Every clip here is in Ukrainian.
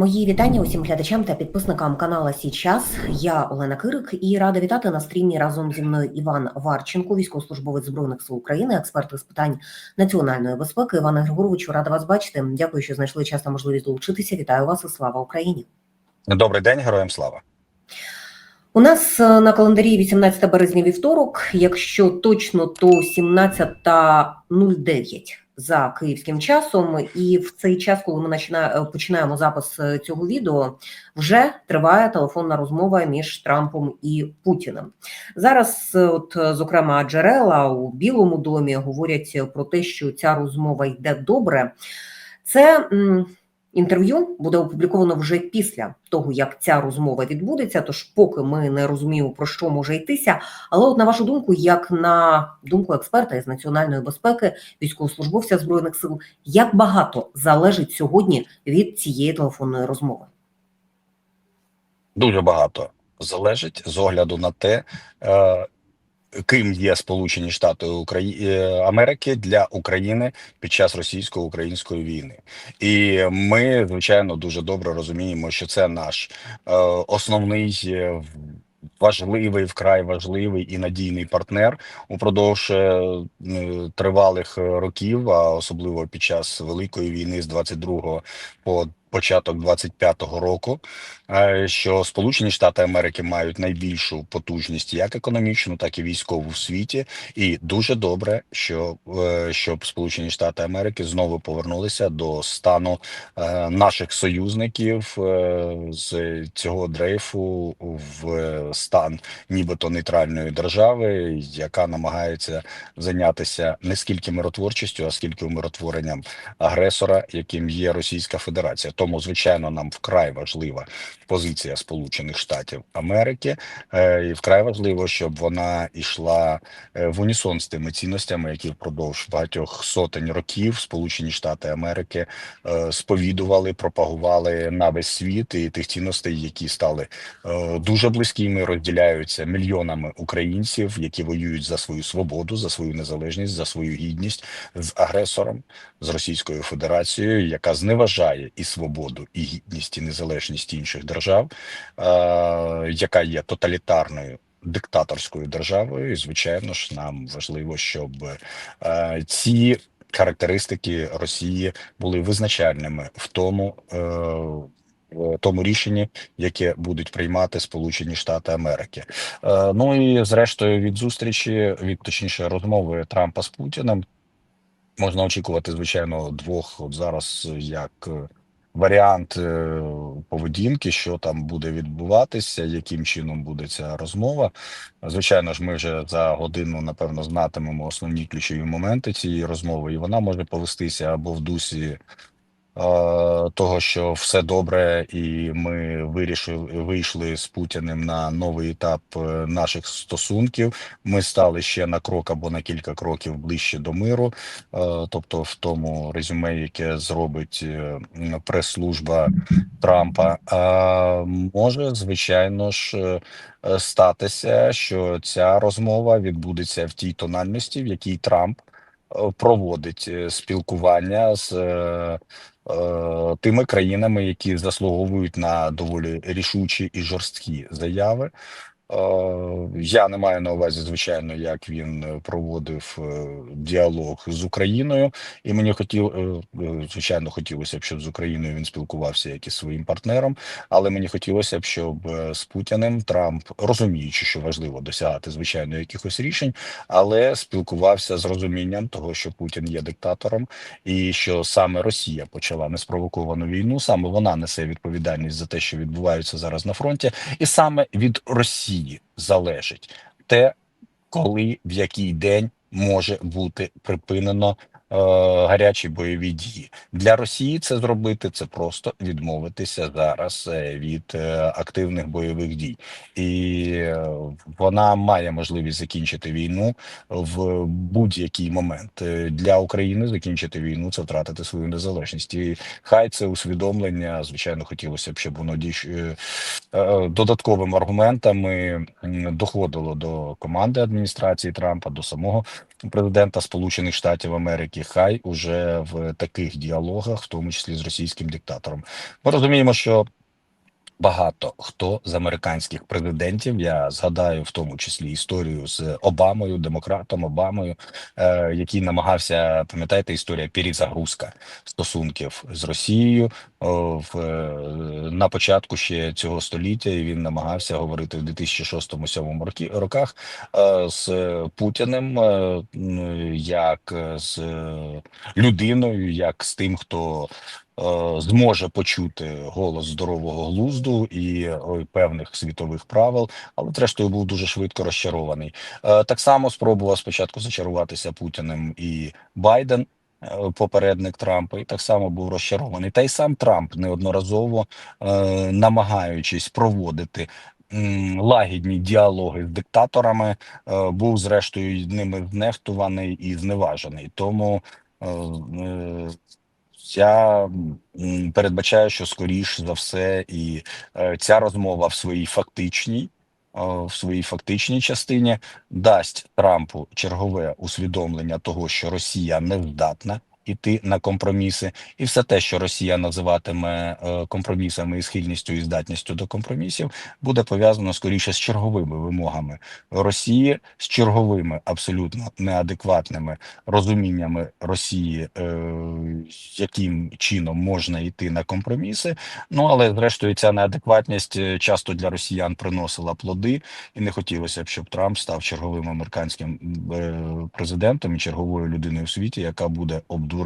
Мої вітання усім глядачам та підписникам канала Сі час. Я Олена Кирик і рада вітати на стрімі разом зі мною Іван Варченко, військовослужбовець збройних сил України, експерт з питань національної безпеки. Іване Григоровичу, рада вас бачити. Дякую, що знайшли час та можливість долучитися. Вітаю вас і слава Україні. Добрий день, героям слава. У нас е, на календарі 18 березня вівторок. Якщо точно, то 17.09 за київським часом. І в цей час, коли ми почина- починаємо запис е, цього відео, вже триває телефонна розмова між Трампом і Путіним. Зараз, е, от е, зокрема, джерела у Білому домі говорять про те, що ця розмова йде добре. Це інтерв'ю буде опубліковано вже після того, як ця розмова відбудеться. Тож, поки ми не розуміємо про що може йтися. Але, от на вашу думку, як на думку експерта із національної безпеки, військовослужбовця збройних сил, як багато залежить сьогодні від цієї телефонної розмови? Дуже багато залежить з огляду на те, е, ким є Сполучені Штати е, Америки для України під час російсько-української війни. І ми, звичайно, дуже добре розуміємо, що це наш е, основний. е, Важливий, вкрай важливий і надійний партнер упродовж тривалих років, а особливо під час великої війни з 22 по початок 25-го року. е, Що Сполучені Штати Америки мають найбільшу потужність як економічну, так і військову в світі, і дуже добре, що е, щоб Сполучені Штати Америки знову повернулися до стану е, наших союзників з цього дрейфу в стан нібито нейтральної держави, яка намагається зайнятися не скільки миротворчістю, а скільки умиротворенням агресора, яким є Російська Федерація. Тому, звичайно, нам вкрай важлива позиція Сполучених Штатів Америки, е, і вкрай важливо, щоб вона йшла е, в унісон з тими цінностями, які впродовж багатьох сотень років Сполучені Штати Америки е, сповідували, пропагували на весь світ, і тих цінностей, які стали дуже близькими, розділяються мільйонами українців, які воюють за свою свободу, за свою незалежність, за свою гідність з агресором, з Російською Федерацією, яка зневажає і свободу, і гідність, і незалежність інших держав, е, яка є тоталітарною. Диктаторською державою, і звичайно ж, нам важливо, щоб е, ці характеристики Росії були визначальними в тому, е, тому рішенні, яке будуть приймати Сполучені Штати Америки. Е, ну і зрештою від зустрічі, від точніше розмови Трампа з Путіним, можна очікувати, звичайно, двох от зараз як. Варіант е, поведінки, що там буде відбуватися, яким чином буде ця розмова. Звичайно ж, ми вже за годину напевно знатимемо основні ключові моменти цієї розмови, і вона може повестися або в дусі того, що все добре, і ми вирішили вийшли з Путіним на новий етап е, наших стосунків. Ми стали ще на крок або на кілька кроків ближче до миру. Е, тобто, в тому резюме, яке зробить е, прес-служба Трампа, може звичайно ж е, е, статися, що ця розмова відбудеться в тій тональності, в якій Трамп е, проводить е, спілкування з е, е, тими країнами, які заслуговують на доволі рішучі і жорсткі заяви. Е, Я не маю на увазі, звичайно, як він е, проводив е, діалог з Україною, і мені хотів, звичайно, хотілося б, щоб з Україною він спілкувався як із своїм партнером, але мені хотілося б, щоб з Путіним Трамп, розуміючи, що важливо досягати звичайно якихось рішень, але спілкувався з розумінням того, що Путін є диктатором, і що саме Росія почала неспровоковану війну, саме вона несе відповідальність за те, що відбувається зараз на фронті, і саме від Росії залежить. Те, коли в який день може бути припинено гарячі бойові дії для Росії. Це зробити це просто відмовитися зараз е, від е, активних бойових дій, і е, вона має можливість закінчити війну в будь-який момент Е, для України. Закінчити війну це втратити свою незалежність, і хай це усвідомлення. Звичайно, хотілося б, щоб воно дійш... е, е, додатковими аргументами доходило до команди адміністрації Трампа, до самого президента Сполучених Штатів Америки. Хай уже в таких діалогах, в тому числі з російським диктатором. Ми розуміємо, що багато хто з американських президентів, я згадаю в тому числі історію з Обамою, демократом Обамою, е, який намагався, пам'ятаєте, історія перезагрузка стосунків з Росією о, в е, на початку ще цього століття. І він намагався говорити в 2006-2007 роки роках е, з Путіним е, як з людиною, як з тим, хто зможе почути голос здорового глузду і е, певних світових правил, але зрештою був дуже швидко розчарований. Е, Так само спробував спочатку зачаруватися Путіним і Байден. е, Попередник Трампа, і так само був розчарований. Та й сам Трамп неодноразово е, намагаючись проводити м, лагідні діалоги з диктаторами, е, був зрештою ними знехтуваний і зневажений. Тому е, е, я передбачаю, що скоріш за все, і е, ця розмова в своїй фактичній, е, в своїй фактичній частині дасть Трампу чергове усвідомлення того, що Росія не здатна іти на компроміси, і все те, що Росія називатиме е, компромісами і схильністю і здатністю до компромісів, буде пов'язано скоріше з черговими вимогами Росії, з черговими абсолютно неадекватними розуміннями Росії, е, яким чином можна йти на компроміси. Ну але зрештою ця неадекватність е, часто для росіян приносила плоди, і не хотілося б, щоб Трамп став черговим американським президентом і черговою людиною в світі, яка буде обдурена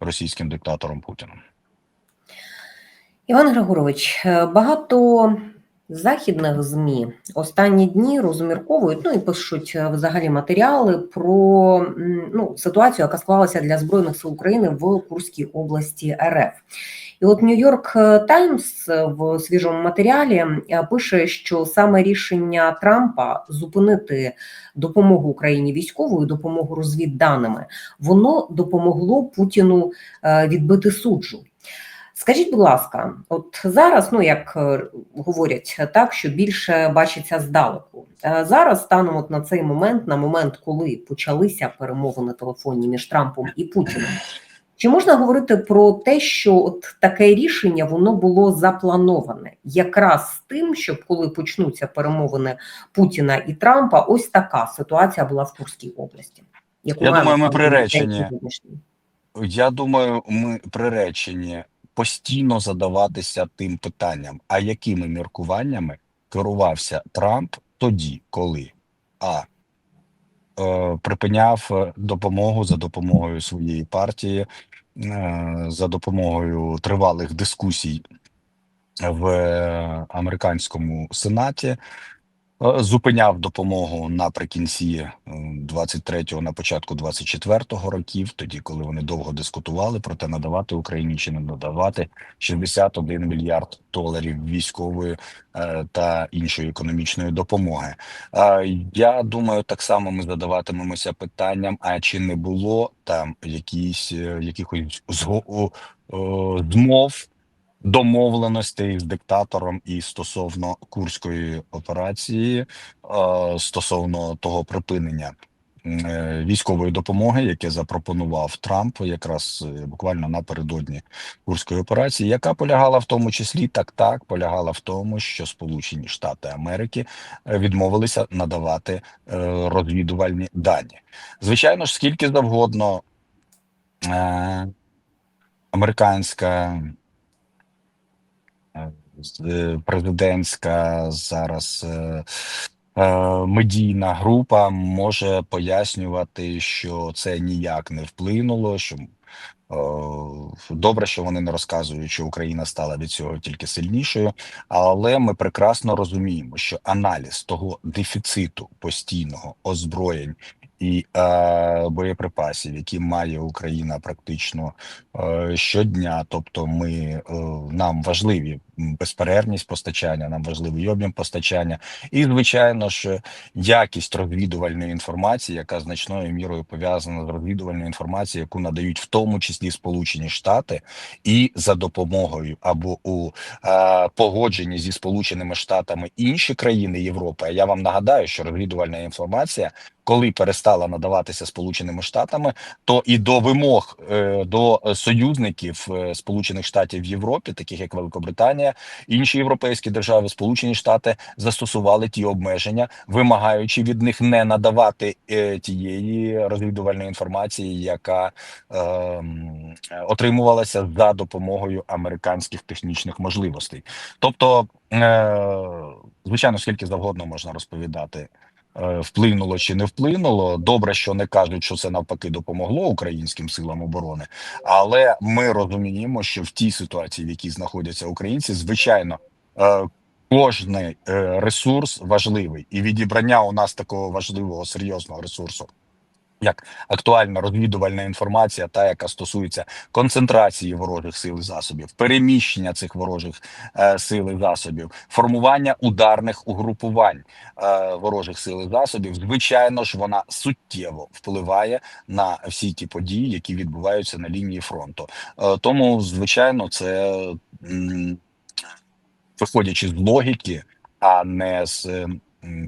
російським диктатором Путіним. Іван Григорович, е, багато західних ЗМІ останні дні розмірковують, ну і пишуть е, взагалі матеріали про ну, ситуацію, яка склалася для Збройних сил України в Курській області РФ. І от Нью-Йорк Таймс в свіжому матеріалі е, пише, що саме рішення Трампа зупинити допомогу Україні військовою допомогу розвідданими, воно допомогло Путіну е, відбити суджу. Скажіть, будь ласка, от зараз, ну як е, говорять, так що більше бачиться здалеку. Е, Зараз станом от на цей момент, на момент, коли почалися перемовини телефонні між Трампом і Путіним, чи можна говорити про те, що от таке рішення воно було заплановане якраз з тим, щоб коли почнуться перемовини Путіна і Трампа, ось така ситуація була в Курській області. Яку Я думаю, ми приречені. Я думаю, ми приречені постійно задаватися тим питанням, а якими міркуваннями керувався Трамп тоді, коли а е, припиняв е, допомогу за допомогою своєї партії, е, за допомогою тривалих дискусій в е, американському сенаті. Е, Зупиняв допомогу наприкінці 23-го, на початку 24-го років, тоді коли вони довго дискутували про те, надавати Україні чи не надавати 61 мільярд доларів військової е, та іншої економічної допомоги. Е, Я думаю, так само ми задаватимемося питанням: а чи не було там якісь е, якихось змов? Домовленостей з диктатором і стосовно курської операції, е, стосовно того припинення е, військової допомоги, яке запропонував Трамп, якраз е, буквально напередодні курської операції, яка полягала в тому числі так, так полягала в тому, що Сполучені Штати Америки відмовилися надавати розвідувальні дані. Звичайно ж, скільки завгодно американська президентська зараз е, е, медійна група може пояснювати, що це ніяк не вплинуло. Що е, добре, що вони не розказують, що Україна стала від цього тільки сильнішою, але ми прекрасно розуміємо, що аналіз того дефіциту постійного озброєнь. І е, боєприпасів, які має Україна практично е, щодня, тобто ми е, нам важливі безперервність постачання, нам важливий об'єм постачання, і звичайно ж якість розвідувальної інформації, яка значною мірою пов'язана з розвідувальною інформацією, яку надають в тому числі Сполучені Штати, і за допомогою або у е, погодженні зі Сполученими Штатами інші країни Європи. Я вам нагадаю, що розвідувальна інформація, коли перестала надаватися Сполученими Штатами, то і до вимог е, до союзників е, Сполучених Штатів в Європі, таких як Великобританія, інші європейські держави, Сполучені Штати застосували ті обмеження, вимагаючи від них не надавати е, тієї розвідувальної інформації, яка е, отримувалася за допомогою американських технічних можливостей. Тобто, е, звичайно, скільки завгодно можна розповідати. Е, Вплинуло чи не вплинуло. Добре, що не кажуть, що це навпаки допомогло українським силам оборони, але ми розуміємо, що в тій ситуації, в якій знаходяться українці, звичайно, е, кожний е, ресурс важливий, і відібрання у нас такого важливого серйозного ресурсу. Як актуальна розвідувальна інформація, та яка стосується концентрації ворожих сил і засобів, переміщення цих ворожих е, сил і засобів, формування ударних угрупувань е, ворожих сил і засобів, звичайно ж, вона суттєво впливає на всі ті події, які відбуваються на лінії фронту. Е, тому, звичайно, це виходячи з логіки, а не з м,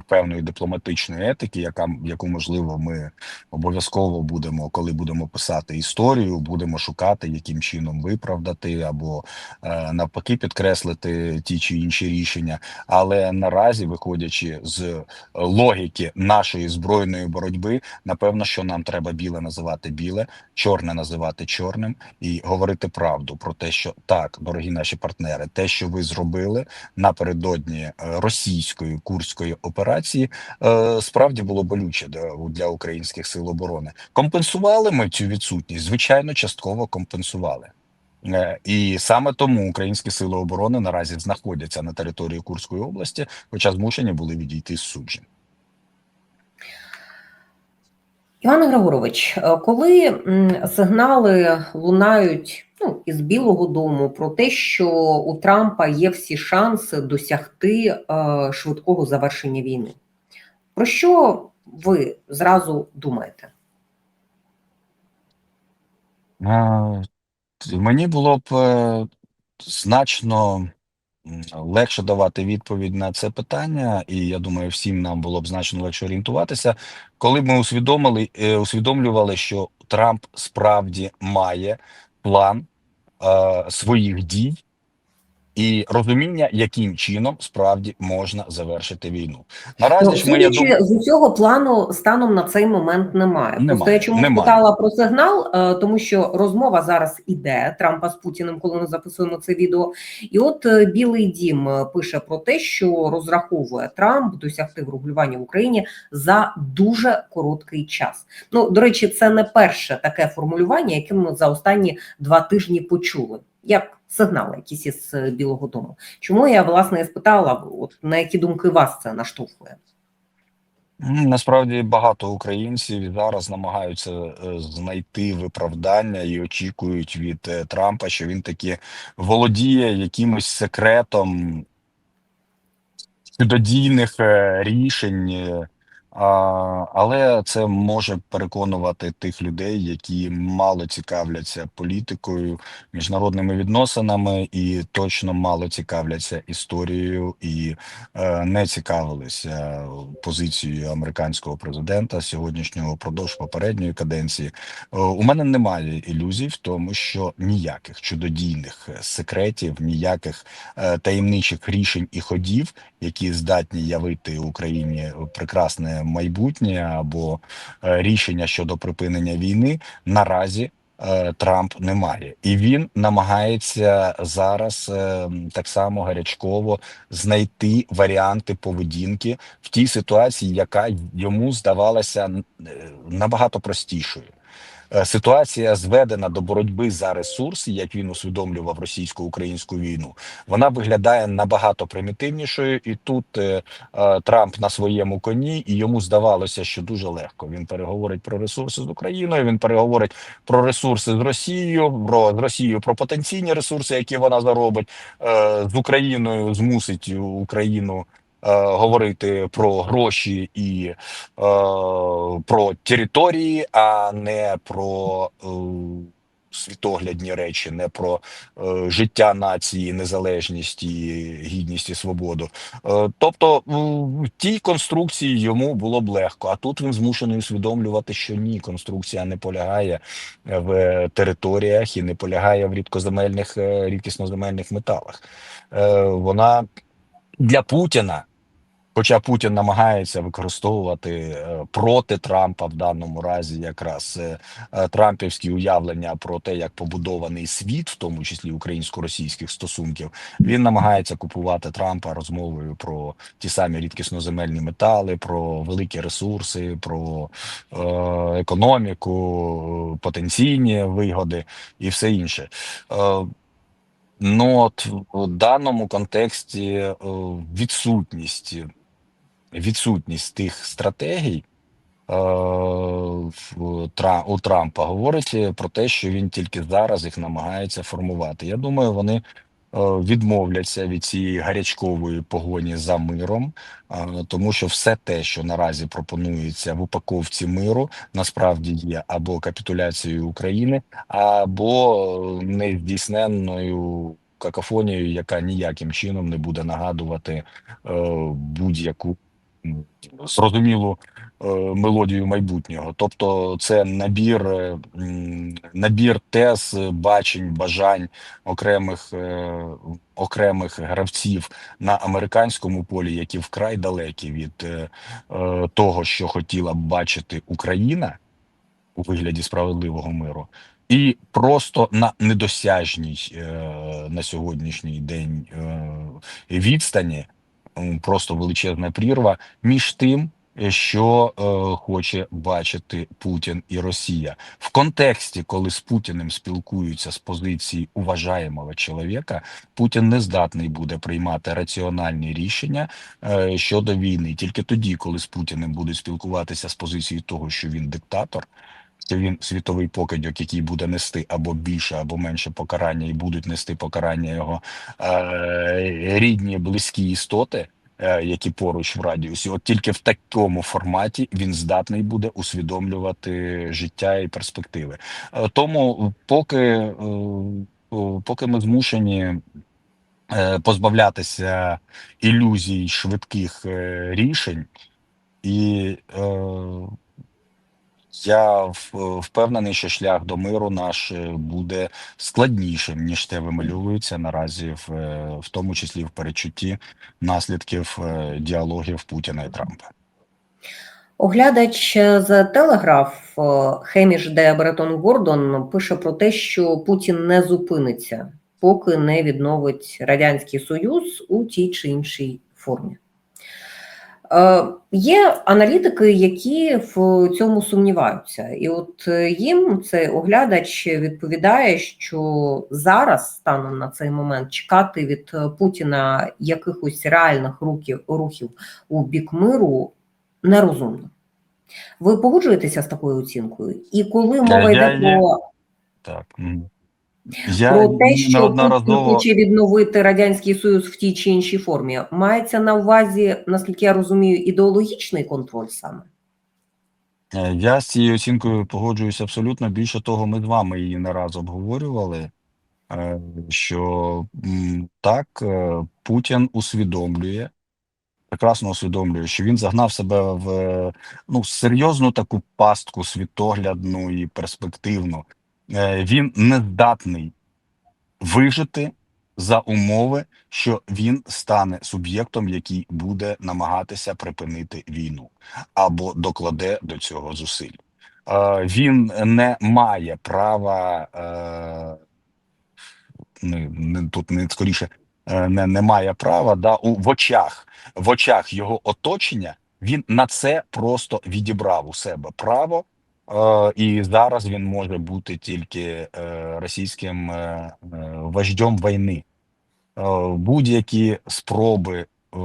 певної дипломатичної етики, яка яку можливо ми обов'язково будемо, коли будемо писати історію, будемо шукати, яким чином виправдати або е, навпаки підкреслити ті чи інші рішення. Але наразі, виходячи з логіки нашої збройної боротьби, напевно, що нам треба біле називати біле, чорне називати чорним і говорити правду про те, що так, дорогі наші партнери, те, що ви зробили напередодні е, російської курської операції, е, справді було болюче для, українських сил оборони. Компенсували ми цю відсутність? Звичайно, частково компенсували. Е, І саме тому українські сили оборони наразі знаходяться на території Курської області, хоча змушені були відійти з суджень. Іван Григорович, е, коли сигнали лунають ну, із Білого Дому про те, що у Трампа є всі шанси досягти е, швидкого завершення війни, про що ви зразу думаєте? Е, Мені було б значно легше давати відповідь на це питання, і я думаю, всім нам було б значно легше орієнтуватися, коли б ми усвідомили, е, усвідомлювали, що Трамп справді має план е, своїх дій і розуміння, яким чином справді можна завершити війну. Наразі Ну, ж ми я думаю, з усього плану станом на цей момент немає. Просто я чому немає. питала про сигнал, е, тому що розмова зараз іде Трампа з Путіним, коли ми записуємо це відео. І от е, Білий Дім е, пише про те, що розраховує Трамп досягти врегулювання в Україні за дуже короткий час. Ну до речі, це не перше таке формулювання, яке ми за останні два тижні почули. Як сигнали, якісь із е, Білого Дому. Чому я власне спитала, от на які думки вас це наштовхує? Насправді багато українців зараз намагаються е, знайти виправдання і очікують від е, Трампа, що він таки володіє якимось секретом чудодійних рішень. А, але це може переконувати тих людей, які мало цікавляться політикою, міжнародними відносинами, і точно мало цікавляться історією і е, не цікавилися позицією американського президента сьогоднішнього впродовж попередньої каденції. Е, У мене немає ілюзій в тому, що ніяких чудодійних секретів, ніяких е, таємничих рішень і ходів, які здатні явити Україні прекрасне майбутнє або е, рішення щодо припинення війни, наразі. е, Трамп не має, і він намагається зараз е, так само гарячково знайти варіанти поведінки в тій ситуації, яка йому здавалася набагато простішою. Е, ситуація зведена до боротьби за ресурси, як він усвідомлював російсько-українську війну, вона виглядає набагато примітивнішою, і тут е, е, Трамп на своєму коні, і йому здавалося, що дуже легко. Він переговорить про ресурси з Україною. Він переговорить про ресурси з Росією, про з Росією про потенційні ресурси, які вона заробить е, з Україною, змусить Україну. Е, Говорити про гроші і е, про території, а не про е, світоглядні речі, не про е, життя нації, незалежність і гідність і свободу. Е, тобто в тій конструкції йому було б легко, а тут він змушений усвідомлювати, що ні, конструкція не полягає в територіях і не полягає в рідкоземельних е, рідкісноземельних металах. Е, Вона для Путіна. Хоча Путін намагається використовувати е, проти Трампа в даному разі якраз е, е, трампівські уявлення про те, як побудований світ, в тому числі українсько-російських стосунків, він намагається купувати Трампа розмовою про ті самі рідкісноземельні метали, про великі ресурси, про економіку, потенційні вигоди і все інше. Ну, от в даному контексті відсутність відсутність тих стратегій е, у Трампа говорить про те, що він тільки зараз їх намагається формувати. Я думаю, вони е, відмовляться від цієї гарячкової погоні за миром, е, тому що все те, що наразі пропонується в упаковці миру, насправді є або капітуляцією України, або нездійсненною какофонією, яка ніяким чином не буде нагадувати будь-яку зрозумілу е, мелодію майбутнього. Тобто, це набір, е, набір тез, бачень, бажань окремих е, окремих гравців на американському полі, які вкрай далекі від того, що хотіла б бачити Україна у вигляді справедливого миру. І просто на недосяжній на сьогоднішній день відстані просто величезна прірва між тим, що е, хоче бачити Путін і Росія в контексті, коли з Путіним спілкуються з позиції уважаємого чоловіка, Путін не здатний буде приймати раціональні рішення е, щодо війни. Тільки тоді, коли з Путіним будуть спілкуватися з позиції того, що він диктатор. Що він світовий покидьок, який буде нести або більше, або менше покарання, і будуть нести покарання його е, рідні, близькі істоти, е, які поруч в радіусі. От тільки в такому форматі він здатний буде усвідомлювати життя і перспективи. Е, тому, поки, е, поки ми змушені позбавлятися ілюзій швидких рішень, і я впевнений, що шлях до миру наш е, буде складнішим, ніж те вимальовується наразі, в, е, в тому числі в перечутті наслідків е, діалогів Путіна і Трампа. Оглядач з Телеграф Хеміш де Бретон Гордон пише про те, що Путін не зупиниться, поки не відновить Радянський Союз у тій чи іншій формі. Е, Є аналітики, які в цьому сумніваються, і от е, їм цей оглядач відповідає, що зараз, станом на цей момент, чекати від Путіна якихось реальних рухів, рухів у бік миру нерозумно. Ви погоджуєтеся з такою оцінкою? І коли мова йде про, Так. Я про те, що неодноразово хоче відновити радянський союз в тій чи іншій формі, мається на увазі, наскільки я розумію, ідеологічний контроль саме? Е, Я з цією оцінкою погоджуюся абсолютно. Більше того, ми з вами її не раз обговорювали, е, що так, е, Путін усвідомлює, прекрасно усвідомлює, що він загнав себе в ну, серйозну таку пастку світоглядну і перспективну. Е, Він не здатний вижити за умови, що він стане суб'єктом, який буде намагатися припинити війну або докладе до цього зусиль. Е, Він не має права е, тут не скоріше не, не має права да у в очах в очах його оточення. Він на це просто відібрав у себе право І зараз він може бути тільки е, російським е, е, вождем війни. Будь-які спроби е,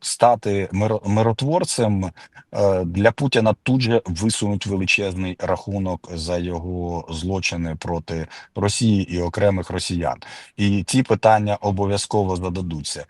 стати миро- миротворцем для Путіна тут же висунуть величезний рахунок за його злочини проти Росії і окремих росіян. І ці питання обов'язково зададуться.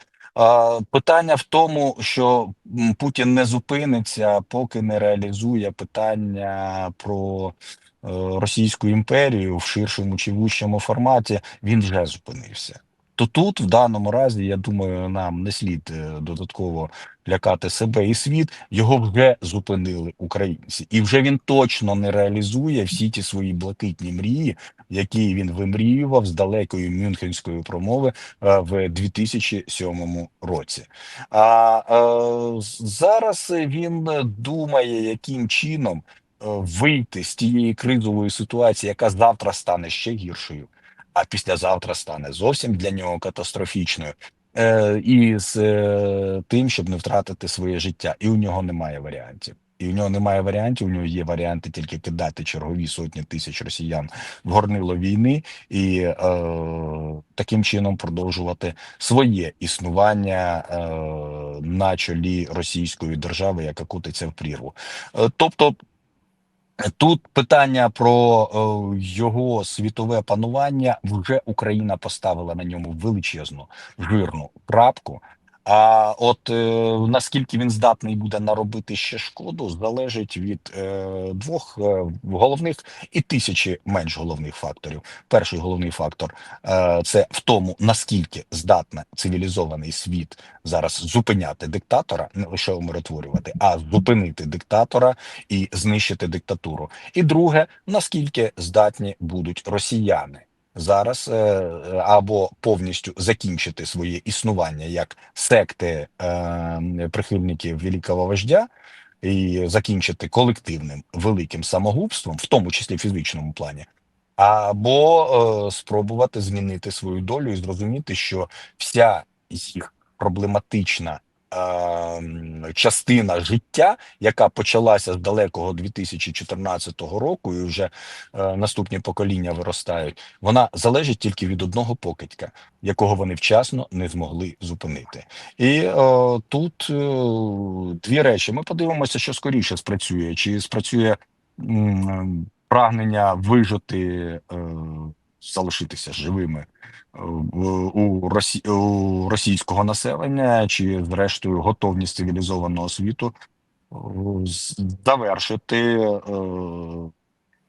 Питання в тому, що Путін не зупиниться, поки не реалізує питання про е, Російську імперію в ширшому чи вущому форматі. Він вже зупинився. То тут, в даному разі, я думаю, нам не слід е, додатково лякати себе і світ. Його вже зупинили українці, і вже він точно не реалізує всі ті свої блакитні мрії, які він вимріював з далекої мюнхенської промови е, в 2007 році. А е, зараз він думає, яким чином е, вийти з тієї кризової ситуації, яка завтра стане ще гіршою, а післязавтра стане зовсім для нього катастрофічною. Е, і з е, тим, щоб не втратити своє життя, і у нього немає варіантів. І у нього немає варіантів. У нього є варіанти тільки кидати чергові сотні тисяч росіян в горнило війни і е, таким чином продовжувати своє існування е, на чолі російської держави, яка кутиться в прірву. Е, тобто. Тут питання про е, його світове панування вже Україна поставила на ньому величезну жирну крапку. А от е, наскільки він здатний буде наробити ще шкоду, залежить від е, двох е, головних і тисячі менш головних факторів. Перший головний фактор е, це в тому, наскільки здатна цивілізований світ зараз зупиняти диктатора, не лише умиротворювати, а зупинити диктатора і знищити диктатуру. І друге, наскільки здатні будуть росіяни зараз е, або повністю закінчити своє існування як секти е, прихильників великого вождя. І закінчити колективним великим самогубством, в тому числі фізичному плані, або е, спробувати змінити свою долю і зрозуміти, що вся їх проблематична е, частина життя, яка почалася з далекого 2014 року, і вже е, наступні покоління виростають, вона залежить тільки від одного покидька, якого вони вчасно не змогли зупинити. І е, тут е, дві речі. Ми подивимося, що скоріше спрацює, чи спрацює м, прагнення вижити, е, залишитися живими у, Росі... у російського населення, чи зрештою готовність цивілізованого світу е, завершити е,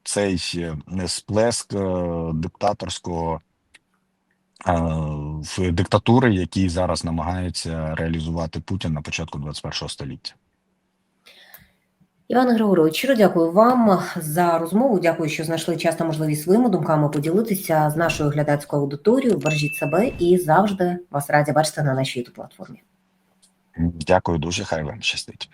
цей е, сплеск диктаторського диктатури, який зараз намагається реалізувати Путін на початку 21 століття. Іван Григорович, щиро дякую вам за розмову. Дякую, що знайшли час та можливість своїми думками поділитися з нашою глядацькою аудиторією. Бережіть себе і завжди вас раді бачити на нашій youtube платформі. Дякую дуже. Хай вам щастить.